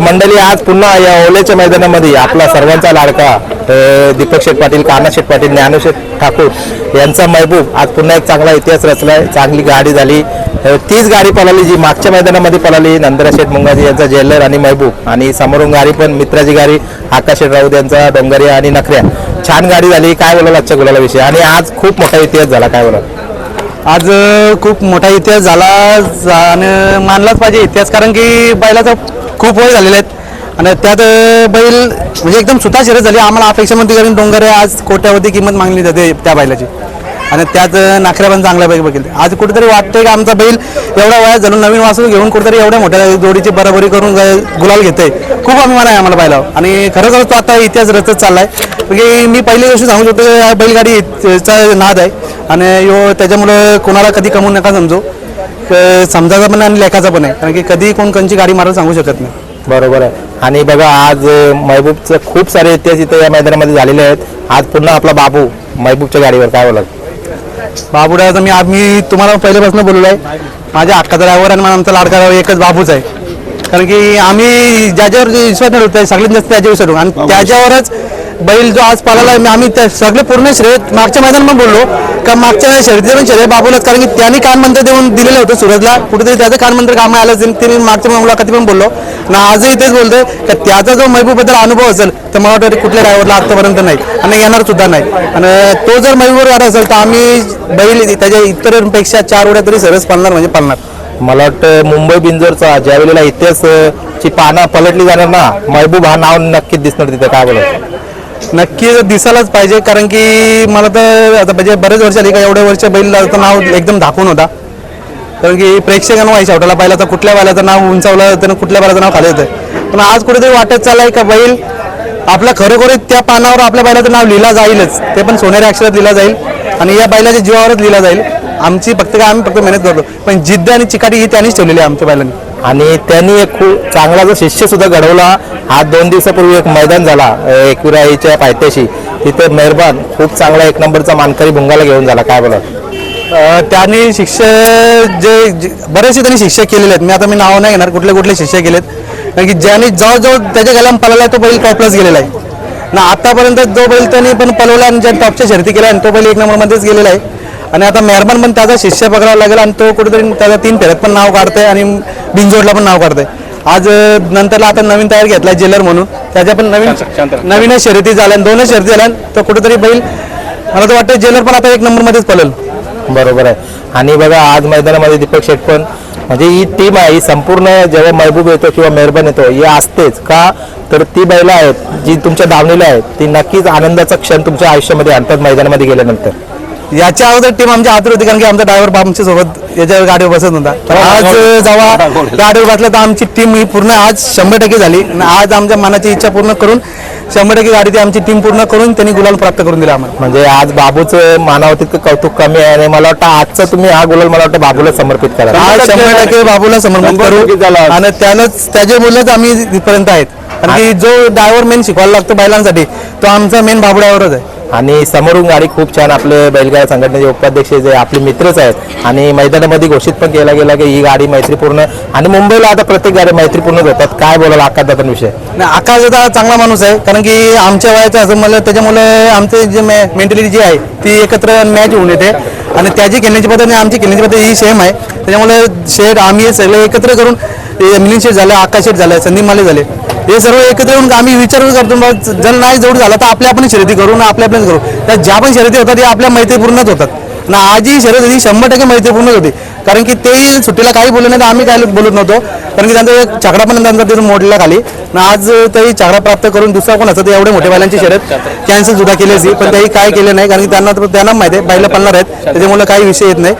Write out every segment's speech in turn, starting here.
मंडळी आज पुन्हा या ओलेच्या मैदानामध्ये आपला सर्वांचा लाडका दीपक शेठ पाटील काना शेठ पाटील ज्ञानशेठ ठाकूर यांचा महबूब आज पुन्हा एक चांगला इतिहास रचलाय चांगली गाडी झाली. तीच गाडी पळाली जी मागच्या मैदानामध्ये पळाली नंदरा शेठ मुंगाजी यांचा जेलर आणि महबूब. आणि समोरून गाडी पण मित्राची गाडी आकाश राऊत यांचा डोंगरिया आणि नखऱ्या. छान गाडी झाली. काय बोलाल आजच्या गुलाला आणि आज खूप मोठा इतिहास झाला. काय बोलाल? आज खूप मोठा इतिहास झाला आणि मानलाच पाहिजे इतिहास कारण की बैलाचा खूप वय झालेले आहेत. आणि त्यात बैल म्हणजे एकदम सुता शिरत झाली. आम्हाला अपेक्षामध्ये कारण डोंगर आहे. आज कोट्यावधी किंमत मागली जाते त्या बैलाची. आणि त्यात अ, नाखऱ्या पण चांगल्यापैकी बघितले. आज कुठेतरी वाटतंय की आमचा बैल एवढा वयात झालं नवीन वासून घेऊन कुठेतरी एवढ्या मोठ्या जोडीची बराबरी करून गुलाल घेते खूप अभिमान आहे आम्हाला बैलावर. आणि खरंच तो आता इतिहास रचत चाललाय. म्हणजे मी पहिली गोष्ट सांगू शकतो बैलगाडीचा नाद आहे. आणि यो त्याच्यामुळं कोणाला कधी कमवू नका समजू. समजायचा पण आणि लेखाचा पण आहे कारण की कधी कोण कोणची गाडी मारायला सांगू शकत नाही. बरोबर आहे. आणि बघा आज महबूबचं खूप सारे इतिहास इथं या मैदानामध्ये झालेले आहेत. आज पुन्हा आपला बाबू महबूबच्या गाडीवर काय बोलाल? बाबूडाचा मी आम्ही तुम्हाला पहिल्यापासून बोललो आहे माझ्या अक्का ड्रायव्हर आणि माझा आमचा लाडका driver एकच बाबूच आहे. कारण की आम्ही ज्याच्यावर जे विश्वास ठेवतो सगळ्यात जास्त त्याच्यावर विश्वास ठेवतो आणि त्याच्यावरच बैल जो आज पाळाला आहे, आम्ही त्या सगळे पूर्ण श्रेय मागच्या मैदान पण बोललो. का मागच्या शर्यतीचे पण श्रेय बाबूलाच कारण की त्यांनी कानमंत्र देऊन दिलेलं होतं सूरजला कुठेतरी त्याचं कानमंत्र कामा आलं असेल ते मी मागच्या मुलाखती पण बोललो. ना आजही तेच बोलतोय का त्याचा जो महबूबबद्दल अनुभव असेल तर मला वाटतं कुठल्या ड्रायव्हरला आतापर्यंत नाही आणि येणार सुद्धा नाही. आणि तो जर महबूबवर आला असेल तर आम्ही बैल त्याच्या इतरांपेक्षा चार उड्या तरी सरस पालणार म्हणजे पालणार मला वाटतं मुंबई बिंजोरचा ज्या वेळेला इतिहास ची पानं पलटली जाणार ना महबूब हा नाव नक्कीच दिसणार तिथे काय बोलत? नक्की दिसायलाच पाहिजे कारण की मला तर आता म्हणजे बरेच वर्ष आली का एवढ्या वर्ष बैलाचं नाव एकदम धाकून होता. कारण की प्रेक्षकांना व्हायच्या हॉटेलला तर कुठल्या बैलाचं नाव उंचावलं त्यानं कुठल्या बैलाचं नाव खाली होतं. पण आज कुठेतरी वाटत चाललंय का बैल आपल्या खरोखर त्या पानावर आपल्या बैलाचं नाव लिहिला जाईलच. ते पण सोनेरी अक्षरात लिहिला जाईल आणि या बैलाच्या जीवावरच लिहिला जाईल. आमची फक्त काय आम्ही फक्त मेहनत करतो. पण जिद्द आणि चिकाटी ही त्यांनीच ठेवलेली आहे आमच्या बैलांनी आणि त्यांनी एक खूप चांगला जो शिष्य सुद्धा घडवला हा दोन दिवसापूर्वी एक मैदान झाला एकविराईच्या पायथ्याशी. तिथे मेहरबान खूप चांगला एक नंबरचा मानकरी भुंगाला घेऊन झाला. काय बोला त्यांनी शिक्षक जे बरेचसे त्यांनी शिक्षक केलेले आहेत. मी आता मी नाव नाही घेणार कुठले कुठले शिक्षक केलेत. कारण की ज्यांनी जवळजवळ त्याच्या गॅलम पळाला तो बैल टॉपलाच गेलेला आहे. ना आतापर्यंत जो बैल त्यांनी पण पळवला आणि ज्या टॉपच्या शर्ती केल्या आणि तो बैल एक नंबरमध्येच गेलेला आहे. आणि आता मेहरबान पण त्याचा शिष्य पकडावा लागेल आणि तो कुठेतरी त्याचा तीन फेऱ्यात पण नाव काढतोय आणि बिंजोडला पण नाव काढतोय. आज नंतरला आता नवीन तयार घेतला जेलर म्हणून. त्याच्या पण नवीन नवीनच शर्यती झाल्या दोनच शर्यती झाल्या. तर कुठेतरी बैल मला तर वाटतं जेलर पण आता एक नंबरमध्येच पळेल. बरोबर आहे. आणि बघा आज मैदानामध्ये दीपक शेठ पण म्हणजे ही टीम आहे ही संपूर्ण जेव्हा महबूब येतो किंवा मेहरबान येतो ही असतेच. का? तर ती बैलं आहेत जी तुमच्या दावणीला आहेत ती नक्कीच आनंदाचा क्षण तुमच्या आयुष्यामध्ये आणतात मैदानामध्ये गेल्यानंतर. याच्या अगोदर टीम आमच्या आतुर होती कारण की आमचा ड्रायव्हर आमच्यासोबत याच्या गाडीवर बसत होता तर आज जेव्हा गाडीवर बसला तर आमची टीम ही पूर्ण आज शंभर टक्के झाली. आणि आज आमच्या मनाची इच्छा पूर्ण करून शंभर टक्के गाडी ती आमची टीम पूर्ण करून त्यांनी गुलाल प्राप्त करून दिला आम्हाला. म्हणजे आज बाबूचं मानावं तितकं कौतुक कमी आहे आणि मला वाटतं आजचं तुम्ही हा गुलाल मला वाटतं बाबूला समर्पित करा. आज शंभर टक्के बाबूला समर्पित करू. आणि त्यानंच त्याच्या मुलंच आम्ही इथपर्यंत आहेत. कारण की जो ड्रायव्हर मेन शिकवायला लागतो बैलांसाठी तो आमचा मेन बाबू ड्रायव्हरच आहे. आणि समोरून गाडी खूप छान आपले बैलगाडा संघटनेचे उपाध्यक्ष जे आपले मित्रच आहेत आणि मैदानामध्ये घोषित पण केला गेला की ही गाडी मैत्रीपूर्ण आणि मुंबईला आता प्रत्येक गाडी मैत्रीपूर्णच होतात. काय बोलायला आकाश विषय नाही आकाश दादा चांगला माणूस आहे कारण की आमच्या वयाचं असं मला त्याच्यामुळे आमचे जे मेंटॅलिटी जी आहे ती एकत्र मॅच होऊन येते. आणि त्याची खेळण्याची पद्धत आणि आमची खेळण्याची पद्धत ही सेम आहे. त्याच्यामुळे शेड आम्ही सगळे एकत्र करून हे मिलिंद झालं आकाश शेट झालं संदीप माले झाले. हे सर्व एकत्र येऊन आम्ही विचार करतो जर नाही जोड झाला तर आपल्या आपण शर्यती करू ना आपल्या आपल्याच करू. तर ज्या पण शर्यती होतात त्या आपल्या मैत्रीपूर्णच होतात. ना आज ही शर्यत होती शंभर टक्के मैत्रीपूर्णच होती. कारण की ते सुट्टीला काही बोलले नाही तर आम्ही काय बोलत नव्हतो. कारण की त्यांचा एक पण त्यांचा तिथून मोडला खाली. ना आज तेही छाकडा प्राप्त करून दुसरा कोण असतं ते एवढे मोठ्या बैलांची शर्यत कॅन्सल सुद्धा केली असती पण त्याही काय केले नाही कारण की त्यांना त्यांना माहिती आहे बैला पडणार आहेत. त्याच्यामुळे काही विषय येत नाही.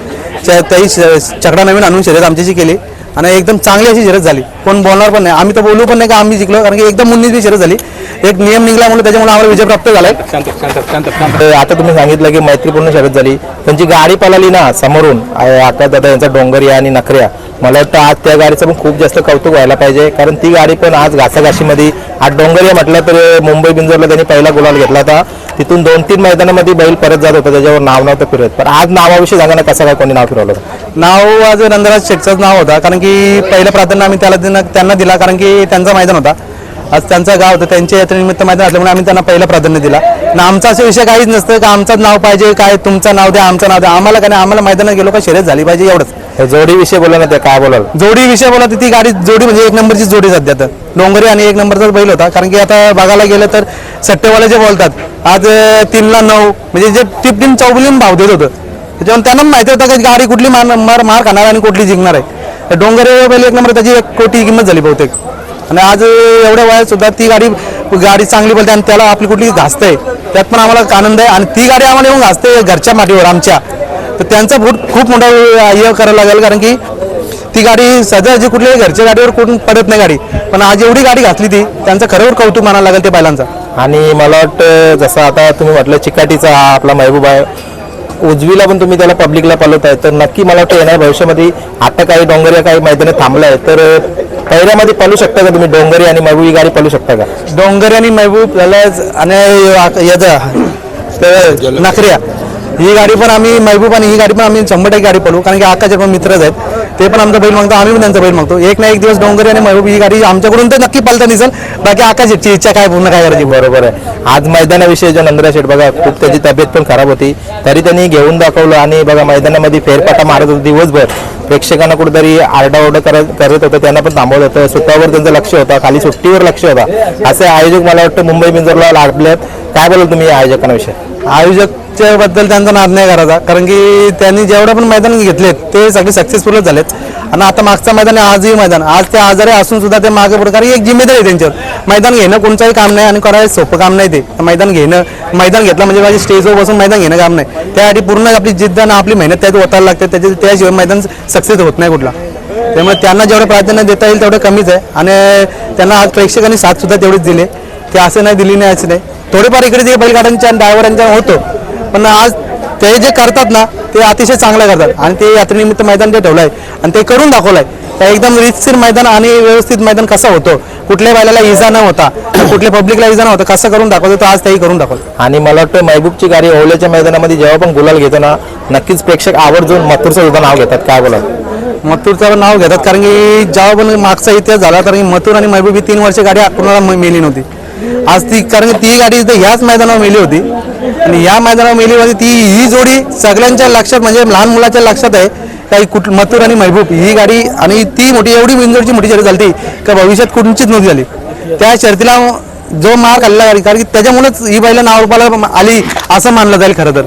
त्याही तेही श- छकडा नवीन आणून शर्यत आमच्याशी केली. आणि एकदम चांगली अशी शर्यत झाली. कोण बोलणार पण नाही. आम्ही तर बोलू पण नाही का? आम्ही जिंकलो. कारण की एकदम मुन्नीच शर्यत झाली. एक नियम निघाल्यामुळे त्याच्यामुळे आम्हाला विजय प्राप्त झालाय आता तुम्ही सांगितलं की मैत्रीपूर्ण शर्यत झाली. जी गाडी पळाली ना समोरून. आकाश दादा यांचा डोंगरिया आणि नखऱ्या. मला वाटतं आज त्या गाडीचं पण खूप जास्त कौतुक व्हायला पाहिजे. कारण ती गाडी पण आज घासाघाशीमध्ये आज डोंगरी म्हटलं तर मुंबई बिंजोरला त्यांनी पहिला गुलाल घेतला होता. तिथून दोन तीन मैदानामध्ये बैल परत जात होता त्याच्यावर नाव नव्हतं फिरत. पण आज नावाविषयी सांगा ना कसं काय कोणी नाव फिरवलं? होतं नाव आज नंदराज शेठचंच नाव होता कारण की पहिलं प्राधान्य आम्ही त्याला देणं- त्यांना दिला कारण की त्यांचा मैदान होता. आज त्यांचं गाव होतं त्यांच्या यात्रेनिमित्त मैदान असल्यामुळे आम्ही त्यांना पहिलं प्राधान्य दिला. आणि आमचा असा विषय काहीच नसतं का आमचंच नाव पाहिजे काय तुमचं नाव द्या आमचं नाव द्या. आम्हाला काय नाही आम्हाला मैदानात गेलो का शर्यत झाली पाहिजे एवढंच. हे जोडीविषयी बोला ना ते काय बोलाल? जोडी विषय बोला तर ती गाडी जोडी म्हणजे एक नंबरची जोडी सध्या तर. डोंगरी आणि एक नंबरचाच बैल होता कारण की आता बघायला गेलं तर सट्टेवाले जे बोलतात आज अं, तीनला नऊ म्हणजे जे टिपटीन चौबलीन भाव देत होतं. त्याच्यामुळे त्यांना माहिती होतं की गाडी कुठली मार मार मार खाणार आणि कुठली जिंकणार आहे. तर डोंगरे बैल एक नंबर त्याची एक कोटी किंमत झाली बहुतेक. आणि आज एवढ्या वयात सुद्धा ती गाडी गाडी चांगली बोलते आणि त्याला आपली कुठली घासते त्यात पण आम्हाला आनंद आहे आणि ती गाडी आम्हाला येऊन घासते घरच्या मातीवर आमच्या. तर त्यांचा बूट खूप मोठा हे करायला लागेल कारण की ती गाडी सहजासहजी कुठल्याही घरच्या गाडीवर कुठून पडत नाही गाडी पण आज एवढी गाडी घातली ती त्यांचं खरोखर कौतुक मानायला लागेल ते बैलांचा. आणि मला वाटतं जसं आता तुम्ही म्हटलं चिकाटीचा आपला महबूब आहे. उजवीला पण तुम्ही त्याला पब्लिकला पालवताय आहे तर नक्की मला वाटतं येणार भविष्यामध्ये आता काही डोंगर या काही मैदानी थांबलं आहे तर पहिल्यामध्ये पालू शकता का तुम्ही डोंगरी आणि महबूब ही गाडी पालू शकता का डोंगरी आणि महबूब याला आणि याचा नखऱ्या ही गाडी पण आम्ही महबूब आणि ही गाडी पण आम्ही शंभर टक्के गाडी पळू कारण की आकाचे पण मित्रच आहेत. ते पण आमचा बैल मागतो आम्ही पण त्यांचा बैल मागतो. एक ना एक दिवस डोंगरी आणि महबूब ही गाडी आमच्याकडून तर नक्की पालता दिसेल. बाकी आकाशाची इच्छा काय पूर्ण काय करायची? बरोबर आहे. आज मैदानाविषयी जो नंदरा शेठ बघा खूप त्याची तब्येत पण खराब होती. तरी त्यांनी घेऊन दाखवलं आणि बघा मैदानामध्ये फेरफाटा मारत होता. दिवसभर प्रेक्षकांना कुठेतरी आरडाओरडा करत करत होतं. त्यांना पण थांबवलं होतं. स्वतःवर त्यांचं लक्ष होतं. खाली सुट्टीवर लक्ष होता. असे आयोजक मला वाटतं मुंबई बिंजरला लागलेत काय बोलाल तुम्ही या आयोजकांविषयी? आयोजकच्या बद्दल त्यांचा नाद नाही करायचा. कारण की त्यांनी जेवढं पण मैदान घेतलेत ते सगळे सक्सेसफुलच झालेत. आणि आता मागचं मैदान आहे आजही मैदान. आज ते आजारी असून सुद्धा ते मागे पुढे कारण एक जिम्मेदारी आहे त्यांच्यावर. मैदान घेणं कोणतंही काम नाही आणि करायला सोपं काम नाही ते. मैदान घेणं मैदान घेतलं म्हणजे माझी स्टेजवर बसून मैदान घेणं काम नाही. त्यासाठी पूर्ण आपली जिद्द आणि आपली मेहनत त्यात ओतायला लागते. त्याच्या त्याशिवाय मैदान सक्सेस होत नाही कुठला. त्यामुळे त्यांना जेवढं प्राधान्य देता येईल तेवढं कमीच आहे. आणि त्यांना आज प्रेक्षकांनी साथ सुद्धा तेवढीच दिले. ते असं नाही दिली नाही असं नाही. थोडेफार इकडे जे बैलगाड्यांच्या ड्रायव्हरांच्या होतो. पण आज ते जे करतात ना ते अतिशय चांगलं करतात. आणि ते यात्रेनिमित्त मैदान जे ठेवलं आहे आणि ते करून दाखवलं आहे एकदम रितशीर मैदान आणि व्यवस्थित मैदान कसं होतं कुठल्या बैलाला इजा न होता कुठल्या पब्लिकला इजा न होता कसं करून दाखवतो तो आज तेही करून दाखवलं आणि मला वाटतं महबूबची गाडी ओवल्याच्या मैदानामध्ये जेव्हा पण गुलाल घेतो ना नक्कीच प्रेक्षक आवर्जून मथुरचं सुद्धा नाव घेतात. काय बोलाल? मथुरचं नाव घेतात कारण की जेव्हा पण मागचा इतिहास झाला कारण मथुर आणि महबूब ही तीन वर्ष गाडी कोणाला म- मेली नव्हती. आज ती कारण की ती गाडी इथं ह्याच मैदानावर मेली होती. आणि या मैदानावर मेली होती ती ही जोडी सगळ्यांच्या लक्षात म्हणजे लहान मुलाच्या लक्षात आहे. काही कुठ मथुर आणि महबूब ही गाडी आणि ती मोठी एवढी विंजोडची मोठी शर्यत झाली का भविष्यात कुठचीच नव्हती झाली. त्या शर्तीला जो मार आलेला गाडी कारण की त्याच्यामुळेच ही बाईला नाव रुपाला आली असं मानलं जाईल खरं तर.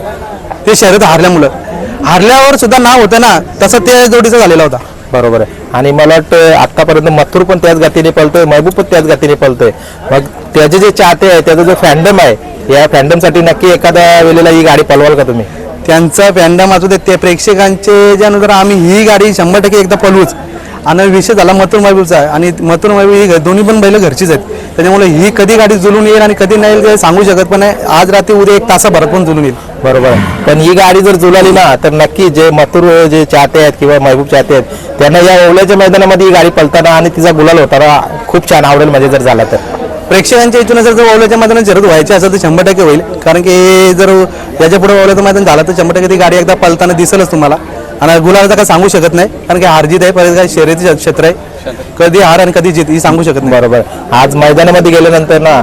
ते शर्यत हारल्यामुळं. हारल्यावर सुद्धा नाव होतं ना तसं ते जोडीचा झालेला होता. बरोबर आहे. आणि मला वाटतं आतापर्यंत मथुर पण त्याच गतीने पळतोय महबूब पण त्याच गतीने पळतोय. मग त्याचे जे चाहते आहे त्याचा जो फॅन्डम आहे या फॅन्डमसाठी नक्की एखाद्या वेळेला ही गाडी पळवाल का तुम्ही? त्यांचा फॅन्डम असू दे त्या प्रेक्षकांचे ज्यानुसार आम्ही ही गाडी शंभर टक्के एकदा पळवूच. आणि विषय झाला मथुर महबूबचा. आहे आणि मथुर महबूब ही दोन्ही पण बैल घरचीच आहेत. त्याच्यामुळे ही कधी गाडी जुलून येईल आणि कधी नाही येईल ते सांगू शकत पण नाही. आज रात्री उद्या एक तासाभरात पण जुलून येईल. बरोबर. पण ही गाडी जर जुलाली ना तर नक्की जे मथुर जे चाहते आहेत किंवा महबूब चाहते आहेत त्यांना या ओवल्याच्या मैदानामध्ये ही गाडी पळताना आणि तिचा गुलाल होताना खूप छान आवडेल म्हणजे जर झाला तर. प्रेक्षकांच्या इथून जर ओवल्याच्या मैदानात शरद व्हायची असेल तर शंभर टक्के होईल. कारण की जर याच्यापुढे ओवल्याचं मैदान झालं तर शंभर टक्के ती गाडी एकदा पळताना दिसेलच तुम्हाला. आणि गुलाला काय सांगू शकत नाही कारण की हारजीत आहे परत काय शर्यती क्षेत्र आहे. कधी हार आणि कधी जीत ही सांगू शकत नाही. बरोबर. आज मैदानामध्ये गेल्यानंतर ना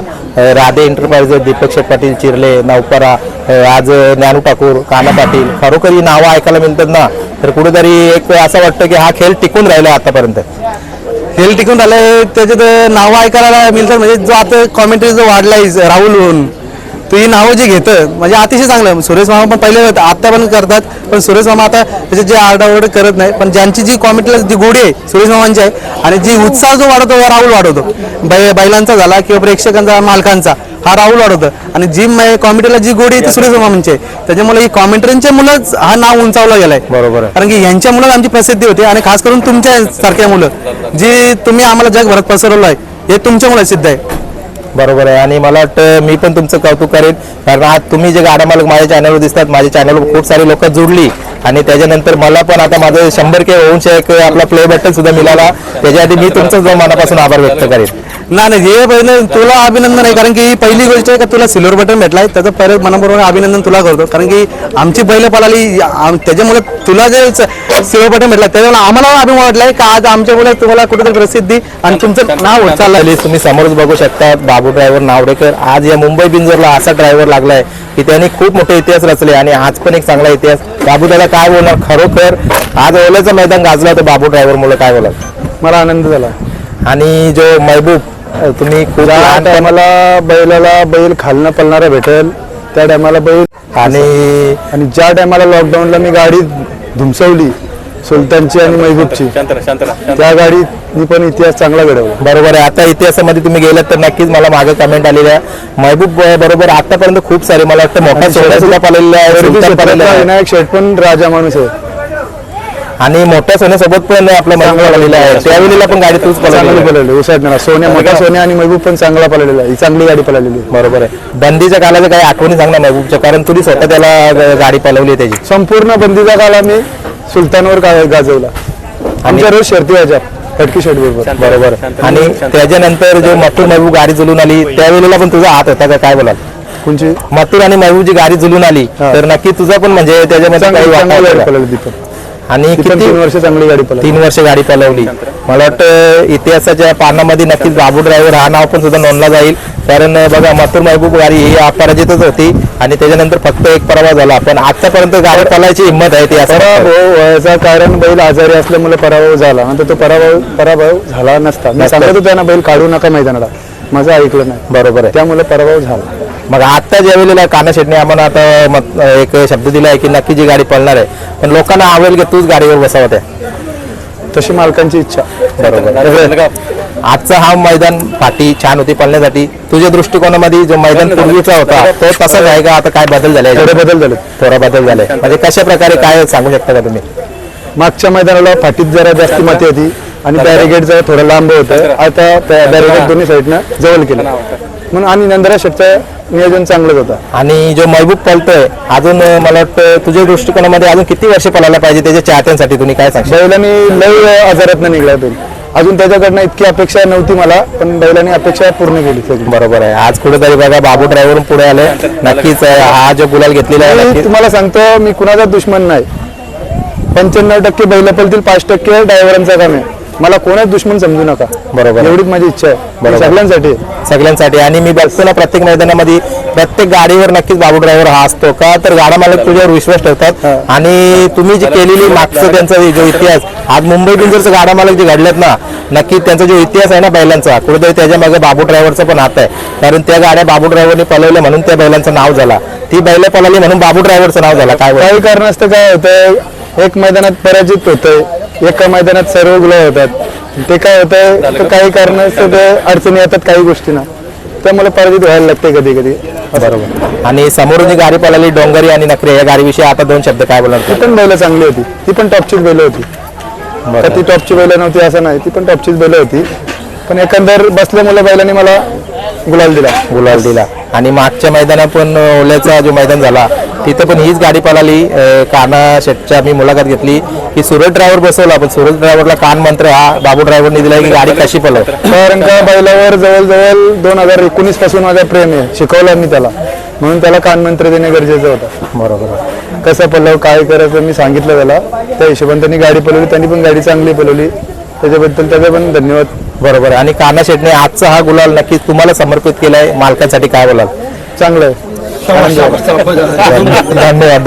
राधे एंटरप्राइज दीपक शेठ पाटील चिरले नौपरा अ, आज ज्ञानू ठाकूर काना पाटील खरोखर ही नावं ऐकायला मिळतात ना तर कुठेतरी एक असं वाटतं की हा खेळ टिकून राहिला आतापर्यंत. हेल टिकून झालंय त्याच्यात नावं ऐकायला मिळतात म्हणजे जो आता कॉमेंट्री जो वाढलाय राहुल होऊन तो ही नावं जे घेतं म्हणजे अतिशय चांगलं सुरेश मामा पण पहिले होते, आता पण करतात. पण सुरेश मामा आता त्याचे जे आरडाओरड करत नाही पण ज्यांची जी कॉमेंटला जी गोडी आहे सुरेश मामांची आहे आणि जी उत्साह जो वाढवतो राहुल वाढवतो. बै बैलांचा झाला किंवा प्रेक्षकांचा मालकांचा हा राहुल वाढवतो. आणि जी कॉमेंट्रीला जी गोडी आहे ती सुरेश मामांची आहे. त्याच्यामुळे ही कॉमेंट्रीच्या मुलंच हा नाव उंचावला गेलाय. बरोबर कारण की यांच्या मुलं आमची प्रसिद्धी होती आणि खास करून तुमच्या सारख्या मुलं जी तुम्ही आम्हाला जगभरात पसरवलं आहे हे तुमच्यामुळे सिद्ध आहे. बरोबर आहे. आणि मला वाटतं मी पण तुमचं कौतुक करेन. कारण आज तुम्ही जे गाडा मालक माझ्या चॅनलवर दिसतात माझ्या चॅनलवर खूप सारी लोक जुडली. आणि त्याच्यानंतर मला पण आता माझं शंभर के होऊनशे एक आपला प्ले बटन सुद्धा मिळाला. त्याच्याआधी मी तुमचं जो मनापासून आभार व्यक्त करेन. नाही नाही हे पहिले तुला अभिनंदन आहे. कारण की पहिली गोष्ट आहे का तुला सिल्वर बटन भेटलाय. त्याचं परत मनापूर्वक अभिनंदन तुला करतो. कारण की आमची बैल पळाली आम- त्याच्यामुळे तुला जे सिल्वर बटन भेटला. त्याच्यामुळे आम्हाला अभिमान वाटलाय का आज आमच्यामुळे तुम्हाला कुठेतरी प्रसिद्धी आणि तुमचं नाव होत चाललंय चालली तुम्ही समोरच बघू शकता बाबू ड्रायव्हर नावडेकर. आज या मुंबई बिंजरला असा ड्रायव्हर लागलाय की त्यांनी खूप मोठे इतिहास रचले आणि आज पण एक चांगला इतिहास. बाबू दादा काय बोलणार? खरोखर आज ओल्याचं मैदान गाजलं तर बाबू ड्रायव्हर मुलं काय बोलाल मला आनंद झाला. आणि जो महबूब तुम्ही खूप लहान टायमाला बैलाला बैल खालनं पळणारा भेटेल. त्या टायमाला बैल आणि आणि ज्या टायमाला लॉकडाऊनला मी गाडी धुमसवली सुलतानची आणि महबूबची. त्या गाडीनी पण इतिहास चांगला घडवला. बरोबर आहे. आता इतिहासामध्ये तुम्ही गेलात तर नक्कीच मला मागे कमेंट आलेली आहे महबूब बरोबर आतापर्यंत खूप सारे मला वाटतं मोठा सोहळा सुद्धा पाहिलेला आहे. विनायक शेठ पण राजा माणूस आहे. आणि मोठ्या सोन्यासोबत पण आपल्या महबूब आलेला आहे. त्यावेळेला पण गाडी तूच चांगली पळवली पळवली उसाटण्याला सोन्या मोठा सोन्या आणि महबूब पण चांगला पळवलेला आहे. ही चांगली गाडी पळवलेली आहे. बरोबर आहे. बंदीच्या काळाच्या काही आठवणी सांग ना महबूबच्या. कारण तुम्ही स्वतः त्याला गाडी पळवली त्याची. संपूर्ण बंदीचा काळ आम्ही सुलतानवर गा- गाजवला. आमच्या रोज शर्ती व्हायच्या फटकी शेट बरोबर. बरोबर. आणि त्याच्यानंतर जो मथुर महबूब गाडी जुलून आली त्यावेळेला पण तुझा हात होता का? काय बोलाल? कोणची? मथुर आणि महबूब जी गाडी जुलून आली. हा. तर नक्की तुझा पण म्हणजे त्याच्यामध्ये काही चांगली वाटा चांगली गाडी का? आणि किती तीन वर्ष चांगली गाडी तीन वर्ष गाडी पळवली. मला वाटतं इतिहासाच्या पानामध्ये नक्कीच बाबू ड्रायव्हर हा नाव पण सुद्धा नोंदला जाईल. कारण बघा मथुर महबूब गाडी ही अपराजितच होती आणि त्याच्यानंतर फक्त एक पराभव झाला. पण आतापर्यंत गाडी पळायची हिंमत आहे ती असं कारण बैल आजारी असल्यामुळे पराभव झाला. नंतर तो पराभव पराभव झाला नसता. मी. सांगत होतो ना बैल काढू नका मैदानाला. माझं ऐकलं नाही. बरोबर आहे. त्यामुळे पराभव झाला. मग आता ज्या वेळेला काना शेटने आम्हाला आता मत- एक शब्द दिला आहे की नक्की जी गाडी पळणार आहे. पण लोकांना आवडेल की तूच गाडीवर बसावं त्या तशी मालकांची इच्छा. बरोबर. आजचा हा मैदान फाटी छान होती पळण्यासाठी. तुझ्या दृष्टिकोनामध्ये जो मैदान पूर्वीचा होता तो तसाच आहे का? आता काय बदल झाले थोडे बदल झाले थोडा बदल झालाय म्हणजे कशा प्रकारे काय सांगू शकता का तुम्ही? मागच्या मैदानाला फाटीत जरा जास्त माती होती आणि बॅरिगेड जरा थोडं लांब होतं. आता त्या बॅरिगेड दोन्ही साईडनं जवळ केलं. म्हणून आणि नंदरा शेटचं नियोजन चांगलंच होतं. आणि जो महबूब पळतोय अजून मला वाटतं तुझ्या दृष्टिकोनामध्ये अजून किती वर्ष पळायला पाहिजे त्याच्या चाहत्यांसाठी तुम्ही काय सांगशील? बैलांनी लय आजारात निघला बैल अजून त्याच्याकडनं इतकी अपेक्षा नव्हती मला पण बैलांनी अपेक्षा पूर्ण केली सगळी. बरोबर आहे. आज कुठेतरी बघा बाबू ड्रायव्हर पुढे आले. नक्कीच हा जो गुलाल घेतलेला आहे मी नक्कीच. तुम्हाला सांगतो मी कुणाचा दुश्मन नाही. पंच्याण्णव टक्के बैल पळतील पाच टक्के ड्रायव्हरांचा काम. आहे मला कोणाच दुश्मन समजू नका. बरोबर. एवढीच माझी इच्छा आहे. बरोबर. सगळ्यांसाठी. सगळ्यांसाठी. आणि मी बघतो ना प्रत्येक मैदानामध्ये प्रत्येक गाडीवर नक्कीच बाबू ड्रायव्हर हा असतो का? तर गाडा मालक तुझ्यावर विश्वास ठेवतात. आणि तुम्ही जी केलेली मागचं त्यांचा जो इतिहास आज मुंबई बिंजरचं गाडा मालक जे घडलेत ना नक्की त्यांचा जो इतिहास आहे ना बैलांचा कुठेतरी त्याच्यामागे बाबू ड्रायव्हरचं पण हात आहे. कारण त्या गाड्या बाबू ड्रायव्हरने पळवल्या म्हणून त्या बैलांचं नाव झाला. ती बैल पळाली म्हणून बाबू ड्रायव्हरचं नाव झालं. काय बोलता? काही कारणास्तव काय होतंय? एक मैदानात पराजित होतंय. एका मैदानात सर्व गुलाब होतात. ते काय तर काही ते अडचणी येतात काही गोष्टींना त्यामुळे पराजित व्हायला लागते कधी कधी बरोबर. आणि समोरून जी गाडी पळाली डोंगरी आणि नखरे या गाडीविषयी आता दोन शब्द काय बोलणार ती पण बैल चांगली होती. ती पण टॉपचीच बैल होती. ती टॉपची बैल नव्हती असं नाही. ती पण टॉपचीच बैल होती. पण एकंदर बसल्यामुळे बैलांनी मला गुलाल दिला गुलाल दिला आणि मागच्या मैदानात पण ओल्याचा जो मैदान झाला तिथं पण हीच गाडी पळाली. काना शेटच्या मी मुलाखत घेतली की सुरज ड्रायव्हर बसवला पण सुरज ड्रायव्हरला कान मंत्र हा बाबू ड्रायव्हरने दिला की गाडी कशी पळव कारण का बैलावर जवळजवळ दोन हजार एकोणीसपासून माझा प्रेम आहे शिकवलं मी त्याला. म्हणून त्याला कानमंत्र देणे गरजेचं होतं. बरोबर. कसं पलव काय करायचं मी सांगितलं त्याला. त्या हिशोबाने त्यांनी गाडी पलवली त्यांनी पण गाडी चांगली पलवली त्याच्याबद्दल त्याचा पण धन्यवाद. बरोबर आणि काना शेटने आजचा हा गुलाल नक्कीच तुम्हाला समर्पित केलाय. मालकांसाठी काय बोलाल? चांगलं आहे. धन्यवाद.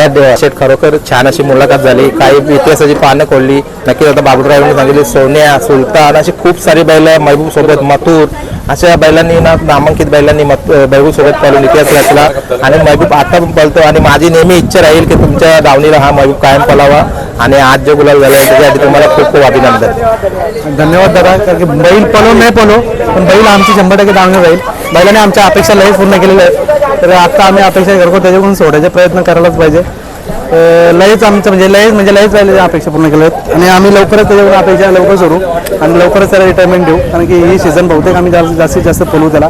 धन्यवाद. शेठ खरोखर छान अशी मुलाखत झाली. काही इतिहासाची पानं खोलली. नक्कीच आता बाबू ड्रायव्हरने सांगितले सोन्या सुलतान अशी खूप सारी बैल महबूब सोबत मथुर अशा बैलांनी ना नामांकित बैलांनी महबूब सोबत पळून इतिहास रचला. आणि महबूब आता पण पळतो. आणि माझी नेहमी इच्छा राहील की तुमच्या दावणीला हा महबूब कायम पळावा. आणि आज जे गुलाल झाला त्याच्यासाठी तुम्हाला खूप खूप अभिनंदन. धन्यवाद दादा कारण की बैल पलो नाही पलो पण बैल आमची शंभर टक्के दावणी जाईल बैलाने आमच्या अपेक्षा लय पूर्ण केलेल्या आहेत. तर आता आम्ही अपेक्षा करतो त्याच्याकडून सोडायचे प्रयत्न करायलाच पाहिजे. लयच आमचं म्हणजे लयच म्हणजे लयच राहिले अपेक्षा पूर्ण केल्या आहेत. आणि आम्ही लवकरच त्याच्याकडून अपेक्षा लवकर सोडू आणि लवकरच त्याला रिटायरमेंट देऊ. कारण की ही सीझन बहुतेक आम्ही जास्तीत जास्त पळू त्याला.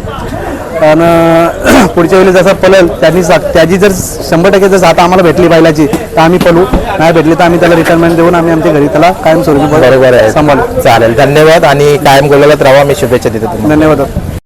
आणि पुढच्या वेळी जसं पळेल त्यांनी त्याची जर शंभर टक्के जर साथ आम्हाला भेटली बैलाची तर आम्ही पळू नाही भेटली तर आम्ही त्याला रिटायरमेंट देऊन आम्ही आमच्या घरी त्याला कायमस्वरूपी बरोबर आहे. सांभाळू. चालेल. धन्यवाद आणि कायम गोलात राहा. मी शुभेच्छा देतो धन्यवाद.